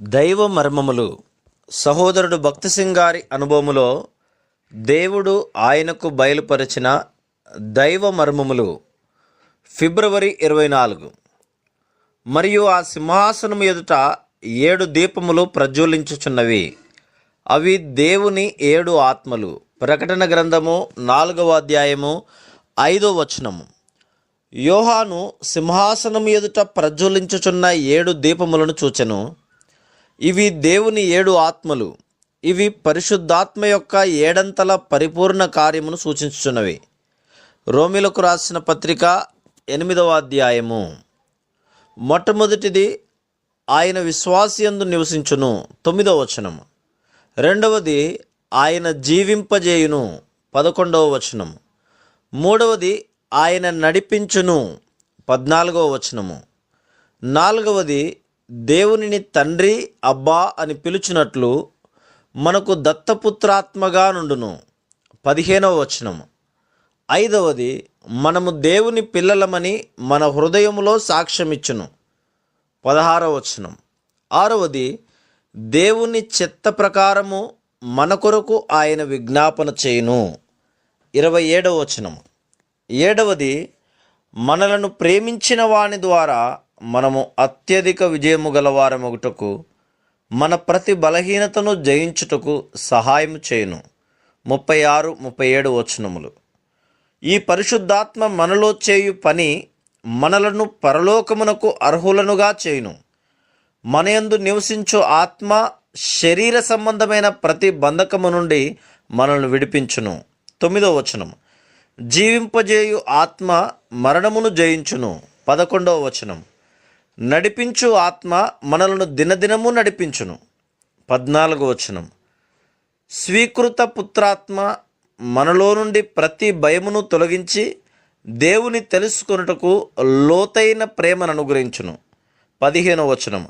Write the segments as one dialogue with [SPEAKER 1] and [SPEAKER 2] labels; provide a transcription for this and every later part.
[SPEAKER 1] దైవ మర్మములు. సహోదరుడు భక్తి సింగ్ గారి అనుభవములో దేవుడు ఆయనకు బయలుపరిచిన దైవ మర్మములు. ఫిబ్రవరి ఇరవై నాలుగు. మరియు ఆ సింహాసనం ఎదుట ఏడు దీపములు ప్రజ్వలించుచున్నవి. అవి దేవుని ఏడు ఆత్మలు. ప్రకటన గ్రంథము నాలుగవ అధ్యాయము ఐదో వచనము. యోహాను సింహాసనం ఎదుట ప్రజ్వలించుచున్న ఏడు దీపములను చూచెను. ఇవి దేవుని ఏడు ఆత్మలు. ఇవి పరిశుద్ధాత్మ యొక్క ఏడంతల పరిపూర్ణ కార్యమును సూచించుచున్నవి. రోమిలకు రాసిన పత్రిక ఎనిమిదవ అధ్యాయము. మొట్టమొదటిది ఆయన విశ్వాసియందు నివసించును తొమ్మిదవ వచనం రెండవది ఆయన జీవింపజేయును పదకొండవ వచనం మూడవది ఆయన నడిపించును పద్నాలుగవ వచనము. నాలుగవది దేవునిని తండ్రి అబ్బా అని పిలుచున్నట్లు మనకు దత్తపుత్రాత్మగా నుండును. పదిహేనవ వచనము. ఐదవది మనము దేవుని పిల్లలమని మన హృదయములో సాక్ష్యమిచ్చును. పదహారవ వచనం. ఆరవది దేవుని చిత్త ప్రకారము మన కొరకు ఆయన విజ్ఞాపన చేయును. ఇరవై ఏడవ వచనం ఏడవది మనలను ప్రేమించిన వాని ద్వారా మనము అత్యధిక విజయము గలవారమొగుటకు మన ప్రతి బలహీనతను జయించుటకు సహాయం చేయును. ముప్పై ఆరు ముప్పై ఏడు వచనములు. ఈ పరిశుద్ధాత్మ మనలో చేయు పని మనలను పరలోకమునకు అర్హులనుగా చేయును. మనయందు నివసించు ఆత్మ శరీర సంబంధమైన ప్రతి బంధకము నుండి మనల్ని విడిపించును. తొమ్మిదో వచనం జీవింపజేయు ఆత్మ మరణమును జయించును. పదకొండవ వచనం. నడిపించు ఆత్మ మనలను దినదినము నడిపించును. పద్నాలుగు వచనం. స్వీకృత పుత్రాత్మ మనలో నుండి ప్రతి భయమును తొలగించి దేవుని తెలుసుకొనుటకు లోతైన ప్రేమను అనుగ్రహించును. పదిహేనవ వచనం.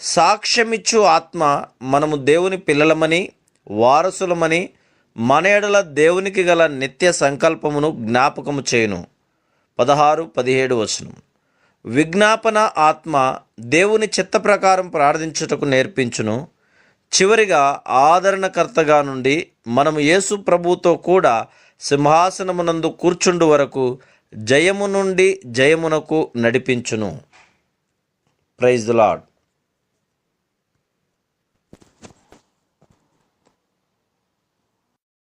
[SPEAKER 1] సాక్ష్యమిచ్చు ఆత్మ మనము దేవుని పిల్లలమని వారసులమని మనయడల దేవునికి గల నిత్య సంకల్పమును జ్ఞాపకము చేయును. పదహారు పదిహేడు వచనం. విజ్ఞాపన ఆత్మ దేవుని చిత్త ప్రకారం ప్రార్థించుటకు నేర్పించును. చివరిగా ఆదరణకర్తగా నుండి మనము యేసు ప్రభుతో కూడా సింహాసనమునందు కూర్చుండు వరకు జయము నుండి జయమునకు నడిపించును. Praise the lord